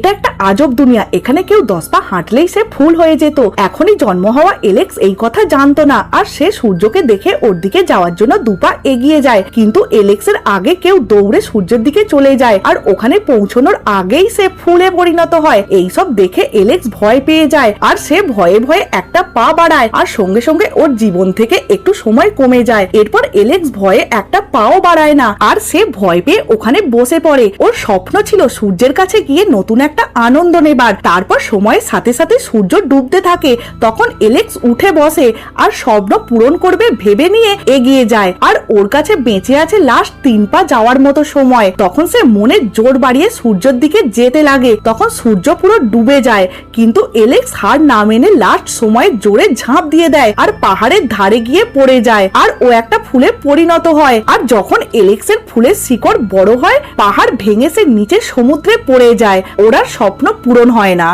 এটা একটা আজব দুনিয়া। এখানে কেউ দশ পা হাঁটলেই সে ফুল হয়ে যেত। এখনই জন্ম হওয়া এলেক্স এই কথা জানতো না। আর সে সূর্যকে দেখে ওর দিকে যাওয়ার জন্য দুপা এগিয়ে যায়। কিন্তু এলেক্সের আগে কেউ দৌড়ে সূর্যের দিকে চলে যায়। আর ওখানে পৌঁছানোর আগেই সে ফুলে পরিণত হয়। এইসব দেখে এলেক্স ভয় পেয়ে যায়। আর সে ভয়ে ভয়ে একটা পা বাড়ায়। আর সঙ্গে সঙ্গে ওর জীবন থেকে একটু সময় কমে যায়। এরপর এলেক্স ভয়ে একটা পাও বাড়ায় না। আর সে ভয় পেয়ে ওখানে বসে পড়ে। ওর স্বপ্ন ছিল সূর্যের কাছে গিয়ে নতুন একটা আনন্দ নেবার। তারপর সময়ের সাথে সাথে সূর্য ডুবতে থাকে। তখন এলেক্স উঠে বসে আর স্বপ্ন পূরণ করবে ভেবে নিয়ে এগিয়ে যায়। আর ওর কাছে বেঁচে আছে লাস্ট তিন পা যাওয়ার মতো সময়। তখন সে মনে জোর বাড়িয়ে সূর্যের দিকে যেতে লাগে। তখন সূর্য পুরো ডুবে যায়। কিন্তু এলেক্স হার না মেনে লাস্ট সময় জোরে ঝাঁপ দিয়ে দেয় আর পাহাড়ের ধারে গিয়ে পড়ে যায়। আর ও একটা ফুলে পরিণত হয়। আর যখন এলেক্সের ফুলের শিকড় বড় হয়, পাহাড় ভেঙে সে নিচে সমুদ্রে পড়ে যায়। ওর আর স্বপ্ন পূরণ হয় না।